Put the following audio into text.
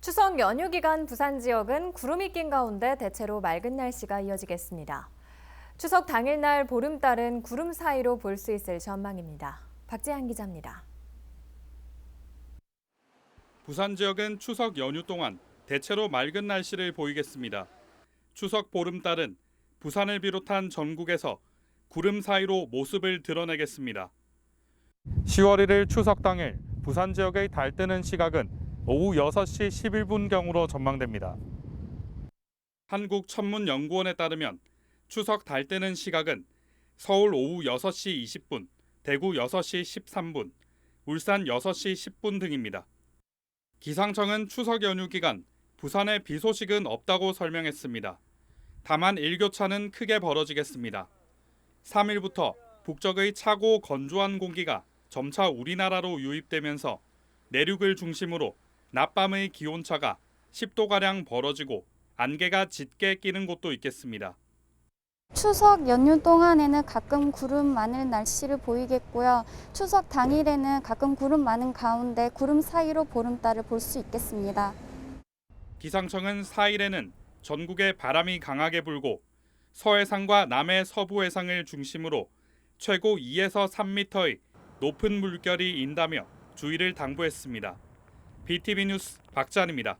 추석 연휴 기간 부산 지역은 구름이 낀 가운데 대체로 맑은 날씨가 이어지겠습니다. 추석 당일날 보름달은 구름 사이로 볼 수 있을 전망입니다. 박재한 기자입니다. 부산 지역은 추석 연휴 동안 대체로 맑은 날씨를 보이겠습니다. 추석 보름달은 부산을 비롯한 전국에서 구름 사이로 모습을 드러내겠습니다. 10월 1일 추석 당일 부산 지역의 달 뜨는 시각은 오후 6시 11분경으로 전망됩니다. 한국천문연구원에 따르면 추석 달 뜨는 시각은 서울 오후 6시 20분, 대구 6시 13분, 울산 6시 10분 등입니다. 기상청은 추석 연휴 기간 부산에 비 소식은 없다고 설명했습니다. 다만 일교차는 크게 벌어지겠습니다. 3일부터 북쪽의 차고 건조한 공기가 점차 우리나라로 유입되면서 내륙을 중심으로 낮밤의 기온차가 10도가량 벌어지고 안개가 짙게 끼는 곳도 있겠습니다. 추석 연휴 동안에는 가끔 구름 많은 날씨를 보이겠고요. 추석 당일에는 가끔 구름 많은 가운데 구름 사이로 보름달을 볼 수 있겠습니다. 기상청은 4일에는 전국에 바람이 강하게 불고 서해상과 남해 서부 해상을 중심으로 최고 2에서 3m의 높은 물결이 인다며 주의를 당부했습니다. BTV 뉴스 박찬입니다.